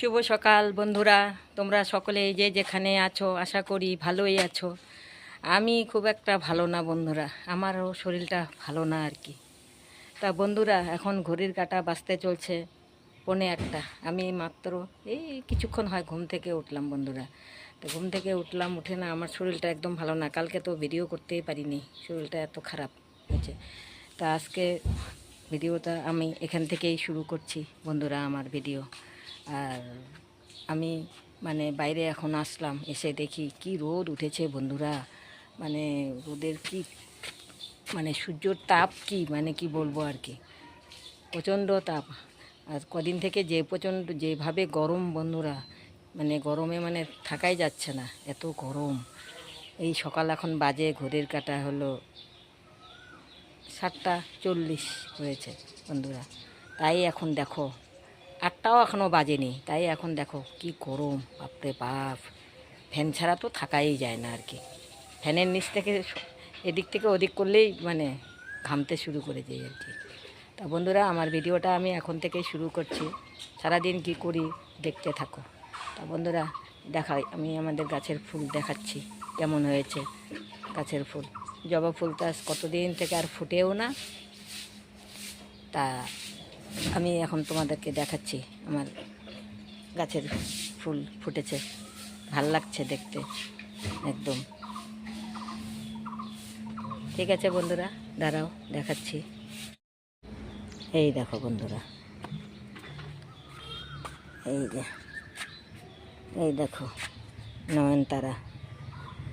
শুভ সকাল বন্ধুরা। তোমরা সকলে যে যেখানে আছো, আশা করি ভালোই আছো। আমি খুব একটা ভালো না বন্ধুরা, আমারও শরীরটা ভালো না আর কি। তা বন্ধুরা, এখন ঘড়ির কাটা বাঁচতে চলছে পৌনে একটা আমি মাত্র এই কিছুক্ষণ হয় ঘুম থেকে উঠলাম বন্ধুরা। তো ঘুম থেকে উঠলাম, উঠে না আমার শরীরটা একদম ভালো না। কালকে তো ভিডিও করতেই পারিনি, শরীরটা এত খারাপ হয়েছে। তা আজকে ভিডিওটা আমি এখান থেকেই শুরু করছি বন্ধুরা, আমার ভিডিও আর আমি মানে বাইরে এখন আসলাম, এসে দেখি কি রোদ উঠেছে বন্ধুরা। মানে রোদের কি মানে সূর্যর তাপ কি মানে কি বলব আর কি। প্রচণ্ড তাপ। আর কদিন থেকে যে প্রচণ্ড, যেভাবে গরম বন্ধুরা মানে গরমে মানে থাকাই যাচ্ছে না, এত গরম। এই সকাল এখন বাজে, ঘড়ির কাটা হলো সাতটা চল্লিশ হয়েছে বন্ধুরা। তাই এখন দেখো আটটাও এখনও বাজেনি। তাই এখন দেখো কি গরম, বাপরে বাপ। ফ্যান ছাড়া তো থাকাই যায় না আর কি। ফ্যানের নিচ থেকে এদিক থেকে ওদিক করলেই মানে ঘামতে শুরু করে যাই আর কি। তা বন্ধুরা, আমার ভিডিওটা আমি এখন থেকেই শুরু করছি। সারাদিন কি করি দেখতে থাকো। তা বন্ধুরা, দেখাই, আমি আমাদের গাছের ফুল দেখাচ্ছি, কেমন হয়েছে গাছের ফুল। জবা ফুল তো কতদিন থেকে আর ফুটেও না। তা আমি এখন তোমাদেরকে দেখাচ্ছি আমার গাছের ফুল ফুটেছে। ভালো লাগছে দেখতে, একদম। ঠিক আছে বন্ধুরা, দাঁড়াও, দেখাচ্ছি। এই দেখো বন্ধুরা। এই যে, এই দেখো, নয়নতারা।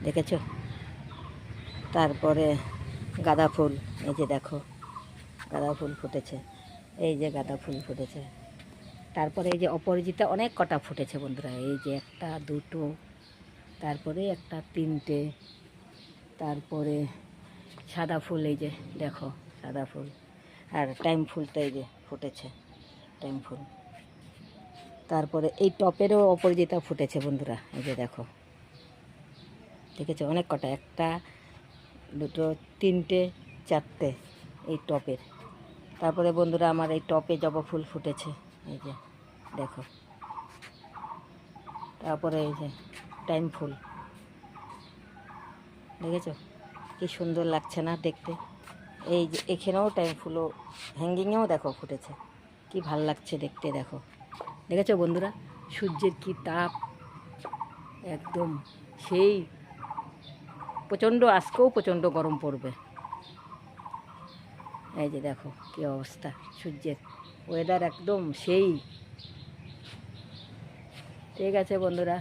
দেখেছ? তারপরে গাঁদা ফুল, এই যে দেখো, গাঁদা ফুল ফুটেছে। এই যে গাঁদা ফুল ফুটেছে। তারপরে এই যে অপরাজিতা অনেক কটা ফুটেছে বন্ধুরা, এই যে একটা, দুটো, তারপরে একটা, তিনটে, তারপরে সাদা ফুল, এই যে দেখো, সাদা ফুল। আর টাইম ফুলটা এই যে ফুটেছে, টাইম ফুল। তারপরে এই টপেরও অপরাজিতা ফুটেছে বন্ধুরা, এই যে দেখো। দেখেছ? অনেক কটা, একটা, দুটো, তিনটে, চারটে এই টপের। তারপরে বন্ধুরা আমার এই টপে জবা ফুল ফুটেছে। এই যে, দেখো। তারপরে এই যে, টাইম ফুল। দেখেছ? কি সুন্দর লাগছে না দেখতে? এই যে, এখানেও টাইম ফুলও হ্যাঙ্গিংয়েও দেখো ফুটেছে। কি ভালো লাগছে দেখতে, দেখো। দেখেছ বন্ধুরা? সূর্যের কি তাপ? একদম সেই, প্রচণ্ড, আজকেও প্রচণ্ড গরম পড়বে। এই যে দেখো কি অবস্থা, সূর্যের ওয়েদার একদম সেই। ঠিক আছে বন্ধুরা,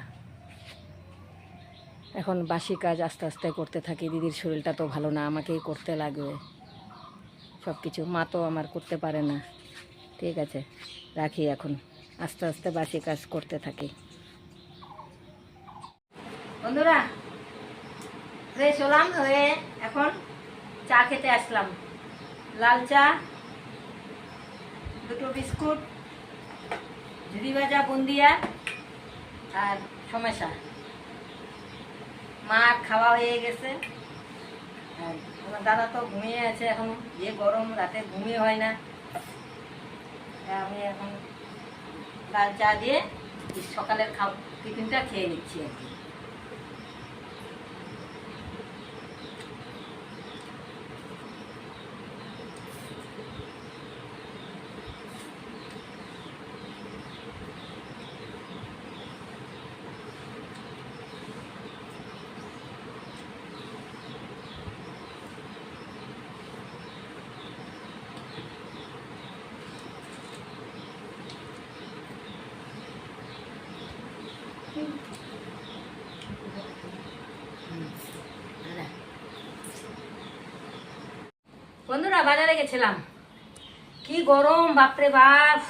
এখন বাসি কাজ আস্তে আস্তে করতে থাকি, দিদির শরীরটা তো ভালো না, আমাকেই করতে লাগবে। সব কিছু মা তো আমার করতে পারে না। ঠিক আছে, রাখি এখন, আস্তে আস্তে বাসি কাজ করতে থাকি। বন্ধুরা এখন চা খেতে আসলাম। লাল চা, দুটো বিস্কুট ঝুড়ি ভাজা, বুন্দিয়া আর সমস্যা। মা খাওয়া হয়ে গেছে। আর আমার দাদা তো ঘুমিয়ে আছে এখন। যে গরম, রাতে ঘুমিয়ে হয় না। আমি এখন লাল চা দিয়ে সকালের খাও, টিফিনটা খেয়ে নিচ্ছি আর কি। বন্ধুরা, বাজারে গেছিলাম। কি গরম, বাপরে বাপ।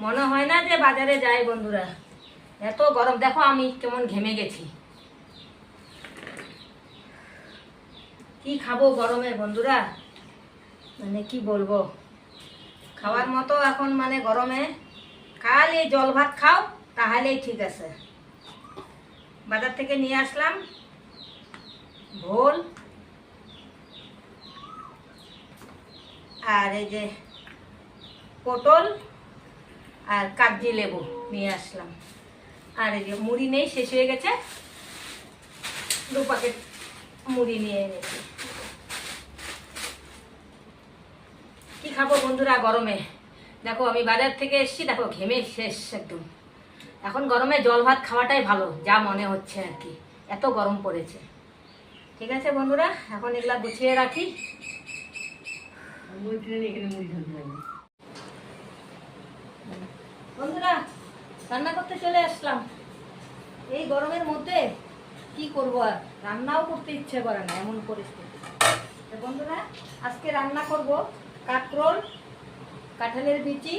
মনে হয় না যে বাজারে যাই বন্ধুরা। এত গরম, দেখো আমি কেমন ঘেমে গেছি। কি খাব গরমে বন্ধুরা? মানে কি বলব? খাওয়ার মতো এখন মানে গরমে। খালি জল ভাত খাও, তাহলেই ঠিক আছে। বাজার থেকে নিয়ে আসলাম। ভোল আর এই যে পটল আর কাগজি লেবু নিয়ে আসলাম। আর এই যে মুড়ি নেই, শেষ হয়ে গেছে। দু প্যাকেট মুড়ি নিয়ে এনেছি। কি খাব বন্ধুরা গরমে? দেখো, আমি বাজার থেকে এসেছি, দেখো, ঘেমে শেষ একদম। এখন গরমে জল ভাত খাওয়াটাই ভালো, যা মনে হচ্ছে আর কি। এত গরম পড়েছে। ঠিক আছে বন্ধুরা, এখন এগুলা গুছিয়ে রাখি। বন্ধুরা, রান্না করতে চলে আসলাম। এই গরমের মধ্যে কি করব আর? রান্নাও করতে ইচ্ছে করে না, এমন পরিস্থিতি। বন্ধুরা, আজকে রান্না করব কাঁকরোল কাঁঠালের বিচি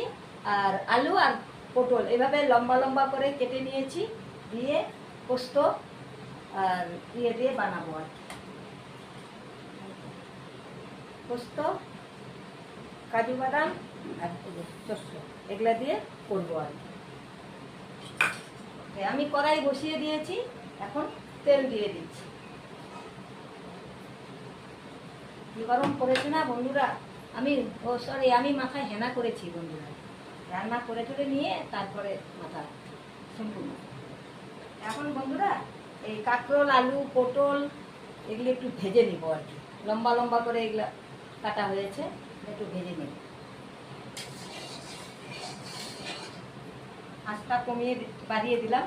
আর আলু আর পটল। এভাবে লম্বা লম্বা করে কেটে নিয়েছি, দিয়ে পোস্ত আর ইয়ে দিয়ে বানাবো আর পোস্ত কাজু বাদাম আর শস্য এগুলা দিয়ে করব আর কি। আমি কড়াই বসিয়ে দিয়েছি, এখন তেল দিয়ে দিচ্ছি। কি গরম পড়েছে না বন্ধুরা? আমি সরি আমি মাথায় হেনা করেছি বন্ধুরা। রান্না করে টরে নিয়ে তারপরে মাথা সম্পূর্ণ। এখন বন্ধুরা, এই কাঁকরোল, আলু, পটল, এগুলো একটু ভেজে নিব আর কি। লম্বা লম্বা করে এগুলো কাটা হয়েছে। একটু ভেজে নিই। আঁচটা কমিয়ে বাড়িয়ে দিলাম।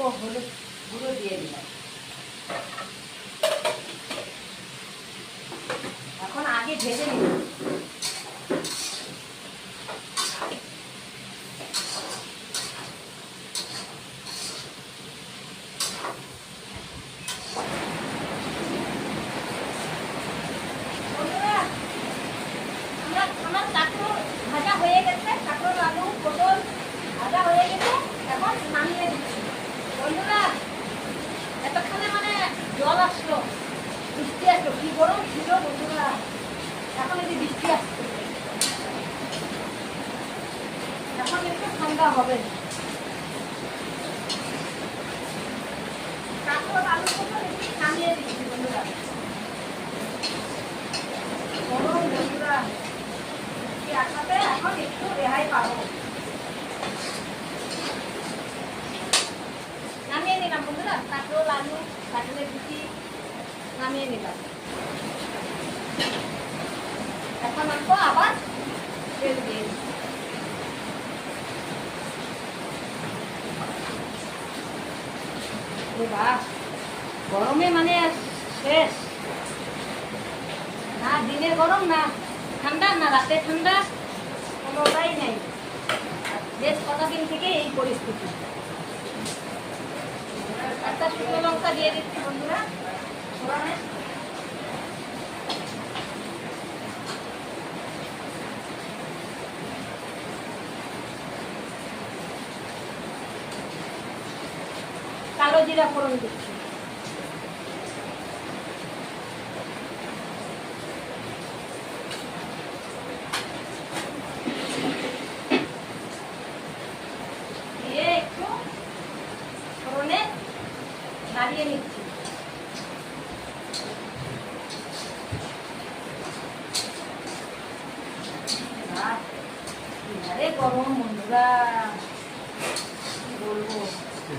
অল্প হলুদ গুঁড়ো দিয়ে দিলাম এখন আগে ভেজে নিব বন্ধুরা, আমরা আমার কাঁকরোল ভাজা হয়ে গেছে কাঁকরোল আলু পটল ভাজা হয়ে গেছে এখন নামিয়ে দিচ্ছি বন্ধুরা এতক্ষণে মানে জল আসলো। বৃষ্টি আসলো। কি গরম ছিল বন্ধুরা? এখন এই যে বৃষ্টি আসছে। এখন একটু ঠান্ডা হবে। নামিয়ে গরম বন্ধুরা। এখন একটু রেহাই পাবো। নামিয়ে নিলাম বন্ধুরা। কাঁকরোল আলু বিচি নামিয়ে নিলাম। এখন অল্প আবার তেল দিয়ে। গরমে মানে শেষ। না দিনে গরম, না ঠান্ডা, না রাতে ঠান্ডা, কোনোটাই নেই। বেশ কতদিন থেকে এই পরিস্থিতি। একটা শুকনো লঙ্কা দিয়ে দিচ্ছি বন্ধুরা। কালো জিরা ফোড়ন দিচ্ছি দিয়ে একটু ফোড়নে নাড়িয়ে নিচ্ছি আহ, কি হারে গরম বন্ধুরা কি বলব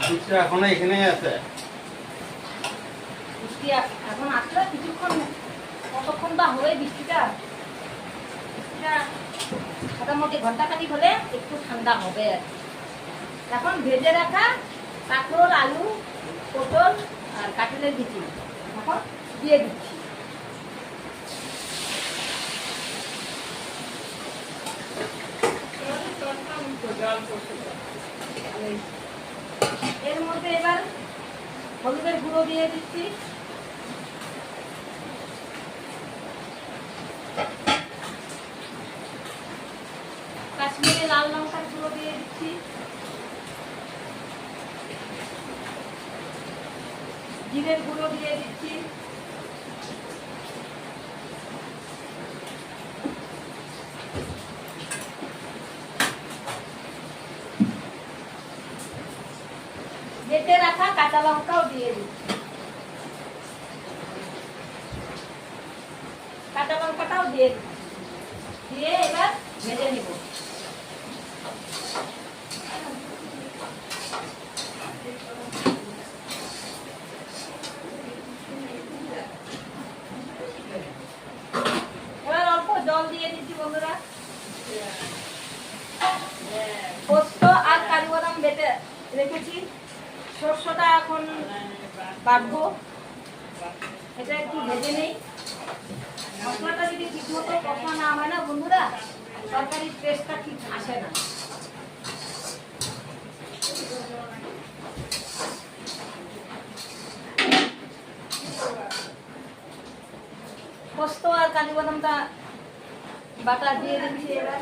দুধটা এখনও এখানেই আছে। বৃষ্টি আ- এখন আসলে কিছুক্ষণ কতক্ষণ বা হবে বৃষ্টিটা? বৃষ্টিটা মোটামুটি ঘন্টাখানিক হলে একটু ঠান্ডা হবে আর এখন ভেজে রাখা কাঁকরোল আলু পটল আর কাঁঠালের বিচি। এখন দিয়ে দিচ্ছি। এর মধ্যে এবার হলুদের গুঁড়ো দিয়ে দিচ্ছি। কাশ্মীরে লাল লঙ্কার গুঁড়ো দিয়ে দিচ্ছি। জিরের গুঁড়ো দিয়ে দিচ্ছি। কাঁচা দিয়ে দিয়ে এবার ভেজে নিব। অল্প জল দিয়ে দিচ্ছি, বন্ধুরা। পোস্ত আর বাদাম বেটে রেখেছি। শস্যটা এখন বাটবো। এটা একটু ভেজে নেই। মশলাটা যদি ঠিক মতো কষা না হয় না বন্ধুরা তরকারির টেস্টটা ঠিক আসে না। পোস্ত আর কাজু বাদামটা বাটা দিয়ে দিচ্ছি। এবার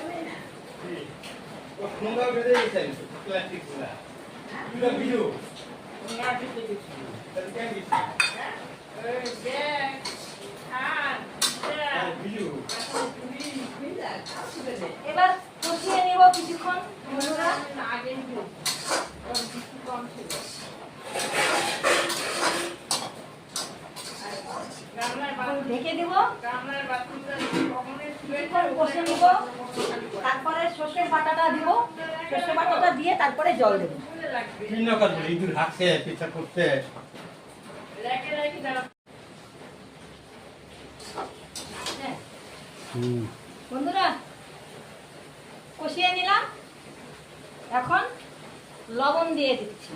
ও সুন্দর বেঁধে গেছেন প্লাস্টিকগুলা এগুলো বিজু তাহলে কেন দিচ্ছি? হ্যাঁ, বিজু এবার কষিয়ে নিব কিছুক্ষণ ঢেকে দিব। তারপরে সর্ষের বাটাটা দিব। সর্ষের বাটাটা দিয়ে তারপরে জল দেব। ভিন্ন কাজ পিছা করছে। বন্ধুরা, কষিয়ে নিলাম। এখন লবণ দিয়ে দিচ্ছি।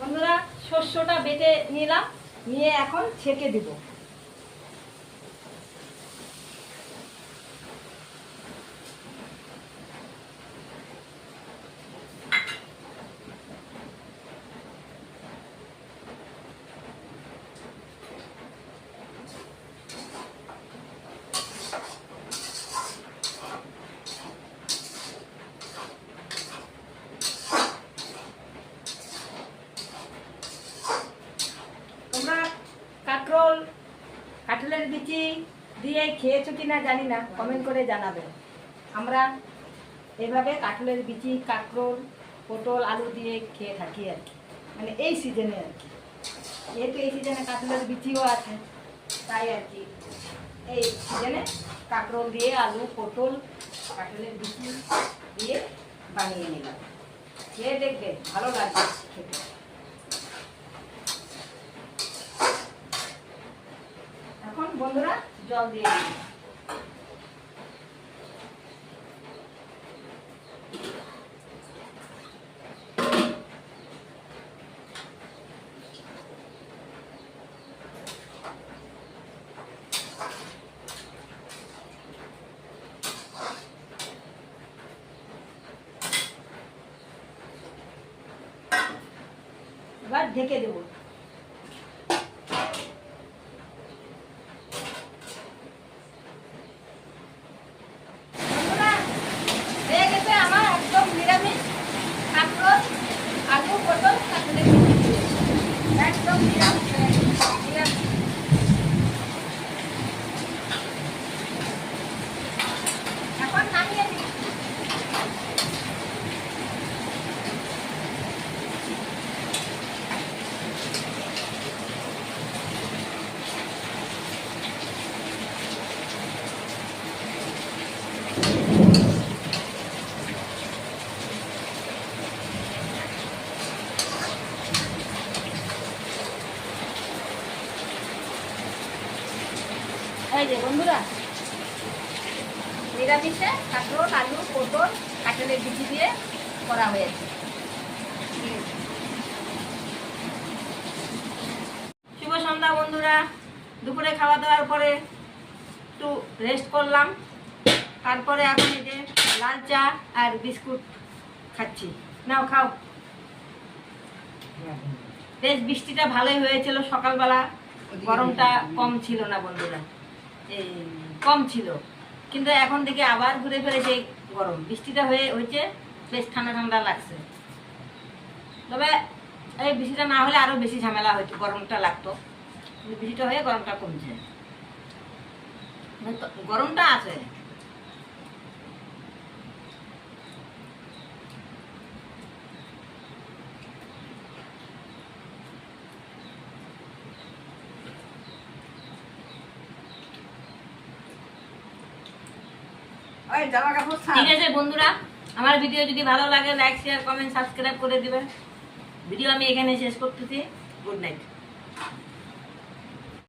বন্ধুরা, শস্যটা বেটে নিলাম, নিয়ে এখন ছেঁকে দিব তোমরা কাঁকরোল কাঁঠালের বিচি দিয়ে খেয়েছো কি না জানি না কমেন্ট করে জানাবে। আমরা এভাবে কাঁঠালের বিচি, কাঁকরোল, পটল, আলু দিয়ে খেয়ে থাকি আর কি। মানে এই সিজনে আর কি। যেহেতু এই সিজনে কাঁঠালের বিচিও আছে, তাই আর কি। এই সিজনে কাঁকরোল দিয়ে আলু, পটল, কাঁঠালের বিচি দিয়ে বানিয়ে নিলাম। খেয়ে দেখবে, ভালো লাগবে খেতে এখন বন্ধুরা জল দিয়ে দিই এবার ঢেকে দেবো বন্ধুরা, হয়ে গেছে আমার একদম নিরামিষ কাঁকরোল আলু পটল কাঁকরোলের বিচি দিয়ে। একদম নিরামিষ হয়ে গেছে, নিরামিষ। এখন নামিয়ে দিই এই যে বন্ধুরা নিরামিষে কাঁকরোল আলু পটল কাঁঠালের বিচি দিয়ে করা হয়েছে শুভ সন্ধ্যা বন্ধুরা দুপুরে খাওয়া দাওয়ার পরে একটু রেস্ট করলাম। তারপরে এখন এই যে লাল চা আর বিস্কুট খাচ্ছি। নাও খাও। বেশ বৃষ্টিটা ভালোই হয়েছিল সকালবেলা। গরমটা কম ছিল না বন্ধুরা। এই কম ছিল। কিন্তু এখন থেকে আবার ঘুরে ফিরে সেই গরম। বৃষ্টিটা হয়ে হয়েছে বেশ ঠান্ডা ঠান্ডা লাগছে। তবে এই বৃষ্টিটা না হলে আরও বেশি ঝামেলা হতো গরমটা লাগতো। কিন্তু বৃষ্টিটা হয়ে গরমটা কমছে। গরমটা আছে। ঠিক আছে বন্ধুরা আমার ভিডিও যদি ভালো লাগে লাইক শেয়ার কমেন্ট সাবস্ক্রাইব করে দিবেন। ভিডিও আমি এখানে শেষ করতেছি। Good night